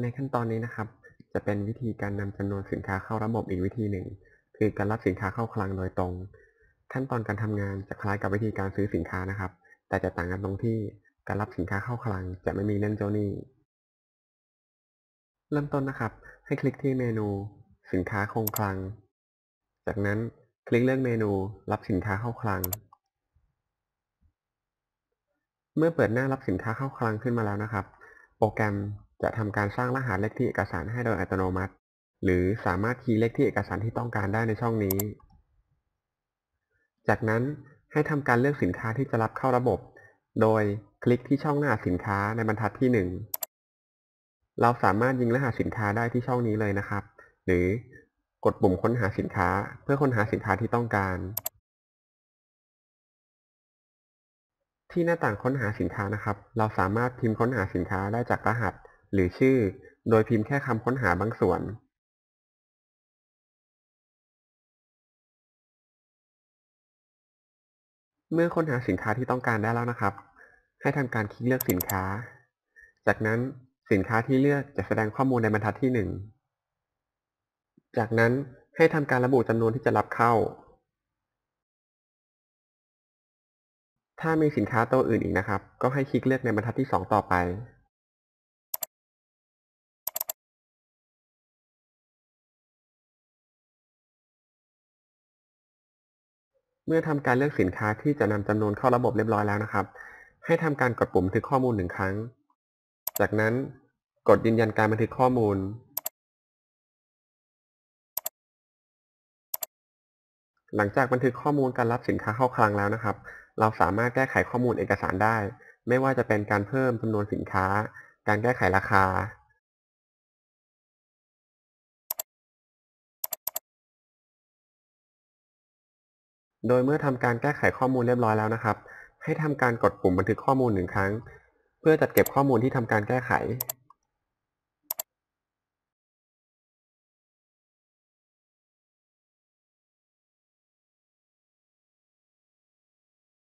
ในขั้นตอนนี้นะครับ จะเป็นวิธีการนำจำนวนสินค้าเข้าระบบอีกวิธีหนึ่ง คือการรับสินค้าเข้าคลังโดยตรง ขั้นตอนการทำงานจะคล้ายกับวิธีการซื้อสินค้านะครับ แต่จะต่างกันตรงที่การรับสินค้าเข้าคลังจะไม่มีเรื่องเจ้าหนี้ เริ่มต้นนะครับ ให้คลิกที่เมนู สินค้าคงคลัง จากนั้นคลิกเลือกเมนู รับสินค้าเข้าคลัง เมื่อเปิดหน้ารับสินค้าเข้าคลังขึ้นมาแล้วนะครับ โปรแกรม จะทำการสร้างรหัสเลขที่เอกสารให้โดยอัตโนมัติ หรือสามารถคีย์เลขที่เอกสารที่ต้องการได้ในช่องนี้ จากนั้นให้ทำการเลือกสินค้าที่จะรับเข้าระบบ โดยคลิกที่ช่องรหัสสินค้าในบรรทัดที่ 1 เราสามารถยิงรหัสสินค้าได้ที่ช่องนี้เลยนะครับ หรือกดปุ่มค้นหาสินค้าเพื่อค้นหาสินค้าที่ต้องการ ที่หน้าต่างค้นหาสินค้านะครับ เราสามารถพิมพ์ค้นหาสินค้าได้จากรหัส หรือชื่อ โดยพิมพ์แค่คำค้นหาบางส่วนเมื่อค้นหาสินค้าที่ต้องการได้แล้วนะครับ ให้ทำการคลิกเลือกสินค้า จากนั้นสินค้าที่เลือกจะแสดงข้อมูลในบรรทัดที่ 1 จากนั้นให้ทำการระบุจำนวนที่จะรับเข้า ถ้ามีสินค้าตัวอื่นอีกนะครับ ก็ให้คลิกเลือกในบรรทัดที่ 2 ต่อไป เมื่อทำการเลือกสินค้าที่จะนำจำนวนเข้าระบบเรียบร้อยแล้วนะครับ ให้ทำการกดปุ่มบันทึกข้อมูลหนึ่งครั้ง จากนั้นกดยืนยันการบันทึกข้อมูล หลังจากบันทึกข้อมูลการรับสินค้าเข้าคลังแล้วนะครับ เราสามารถแก้ไขข้อมูลเอกสารได้ ไม่ว่าจะเป็นการเพิ่มจำนวนสินค้า การแก้ไขราคา โดยเมื่อทำการแก้ไขข้อมูลเรียบร้อยแล้วนะครับ ให้ทำการกดปุ่มบันทึกข้อมูลหนึ่งครั้ง เพื่อจัดเก็บข้อมูลที่ทำการแก้ไข